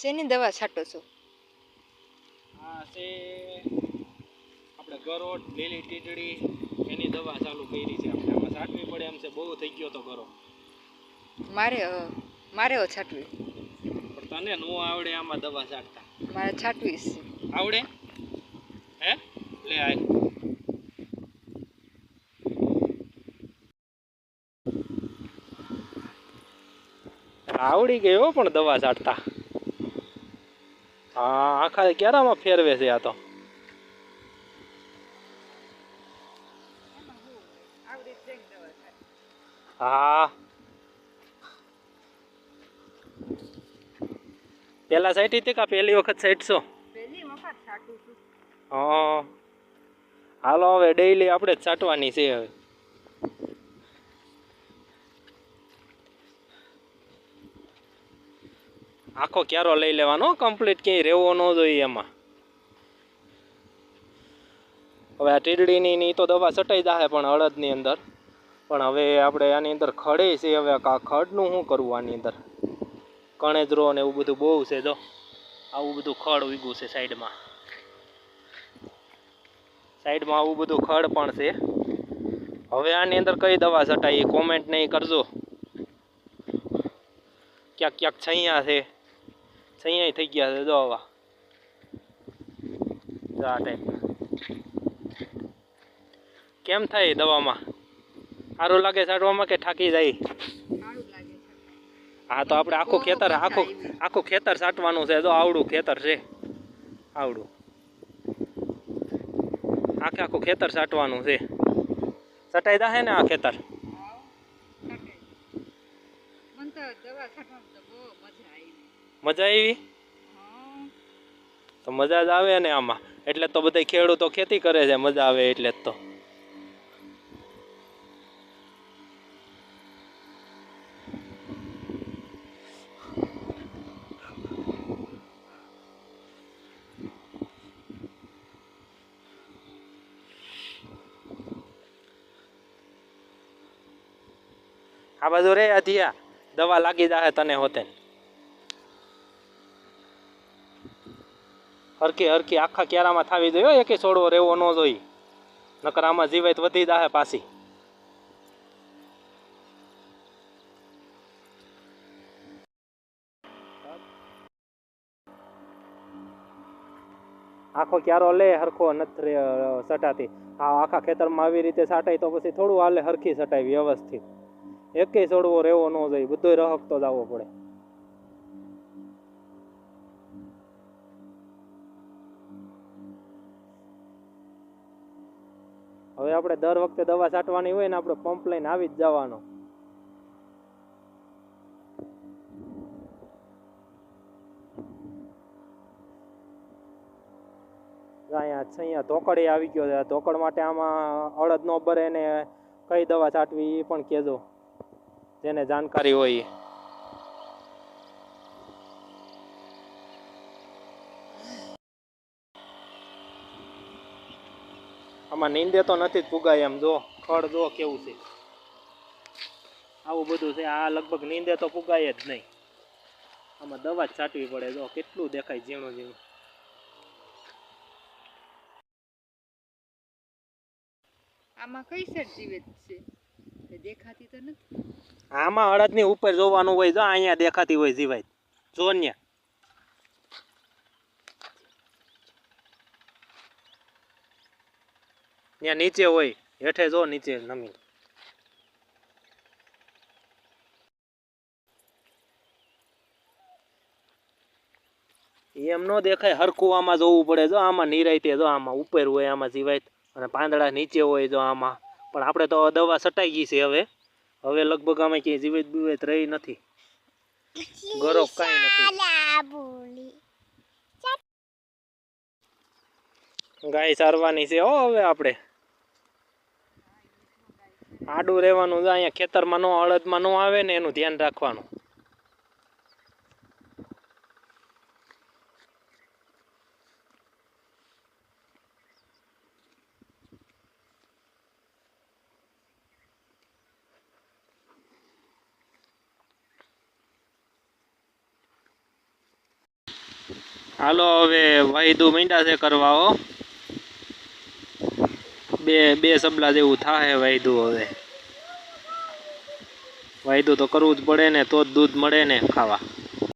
શેની દવા છાંટો છો? હા છે આપણે ગરોડ લીલી ટીટડી એની દવા ચાલુ કરી છે આપણે. આમાં છાંટવી પડે એમ છે. બહુ થઈ ગયો તો ગરો મારે મારે છાંટવી. પણ તને ન આવડે આમાં દવા છાંટતા. મારે છાંટવી છે. આવડે? હે? લે આય. આવડી ગયો પણ દવા છાંટતા. હા, આખા ક્યારામાં ફેરવે છે આ તો. હા. પેલા સાઈટી હતી કા પહેલી વખત સાઈટશો હા. હાલો, હવે ડેઈલી આપણે જ છાંટવાની છે હવે. આખો ક્યારો લઈ લેવાનો કમ્પ્લીટ ક્યાંય રહેવો ન જોઈએ એમાં. હવે આ ટીડડીની તો દવા છટાઈ જાહે પણ અડદની અંદર. પણ હવે આપણે આની અંદર ખડે છે હવે આ ખડનું શું કરવું આની અંદર? કણેજરો ને એવું બધું બહુ છે જો. આવું બધું ખડ ઉગ્યું છે સાઈડમાં. સાઈડમાં આવું બધું ખડ પણ છે. હવે આની અંદર કઈ દવા છટાઈ કોમેન્ટ નહીં કરજો. ક્યાંક ક્યાંક છૈયા છે. છૈયા થઈ ગયા છે, જો આવા. કેમ થાય દવામાં? સારું લાગે છાંટવામાં કે થાકી જાય? હા, તો આપણે આખું ખેતર, આખું આખું ખેતર છાંટવાનું છે, જો આવડું ખેતર છે. આવડું. આખે આખું ખેતર છાંટવાનું છે. સટાઈ દે ને આ ખેતર? દવા મજા આવી? તો મજા જ આવે ને આમાં. એટલે તો બધા ખેડૂતો ખેતી કરે છે, મજા આવે એટલે જ તો. આ બાજુ રે અધિયા. દવા લાગી જાહે તને હોતે. હરકી હરકી આખા ક્યારામાં થાવી જોઈએ એકે છોડવો રહેવો ન જોઈએ. નકર આમાં જીવાત વધી જાહે પાછી. આખો ક્યારો લે, હરખો નથી સટાતી. આ આખા ખેતરમાં આવી રીતે સાટાય તો પછી થોડું હાલે હરખી સટાય વ્યવસ્થિત. એકેય છોડવો રહેવો ન જોઈએ, બધોય રહકતો જવો પડે. હવે આપણે દર વખતે દવા છાંટવાની હોય ને આપણે પંપ લઈને આવી જ જવાનો. અહીંયા અહીંયા ધોકડ આવી ગયો છે. ધોકડ માટે આમાં અડદ નો ભરે ને કઈ દવા છાંટવી એ પણ કહેજો. જેને જાણકારી હોય આમાં નીંદે તો નથી જ પુગાય એમ. જો ખડ જો કેવું છે? આવું બધું છે. આ લગભગ નીંદે તો પુગાય જ નહીં. આમાં દવા જ છાંટવી પડે. જો કેટલું દેખાય ઝીણું ઝીણું. આમાં કઈ સેટ જીવે છે? દેખાતી તો નથી? આમાં અડદની ઉપર જોવાનું હોય જો અહીંયા દેખાતી હોય જીવાય. જો ને ત્યાં નીચે હોય, હેઠે જો, નીચે નમી. એમ નો દેખાય, હરખું આમાં જોવું પડે. જો આમાં નિરાયતે જો આમાં ઉપર હોય, આમાં જીવાય અને પાંદડા નીચે હોય જો આમાં. પણ આપણે તો દવા સટાઈ ગઈ છે હવે. હવે લગભગ અમે ક્યાંય જીવિત બીવાત રહી નથી. ગરો કાંઈ નથી. ગાય ચારવાની છે હો હવે આપણે. આડું રહેવાનું છે અહીંયા ખેતરમાં નો અડદમાં નો આવે ને એનું ધ્યાન રાખવાનું. હાલો, હવે વાયદું મીંડા છે કરવા હો. બે બે સબલા જેવું થાય વાયદું હવે. વાયદું તો કરવું જ પડે ને, તો જ દૂધ મળે ને ખાવા.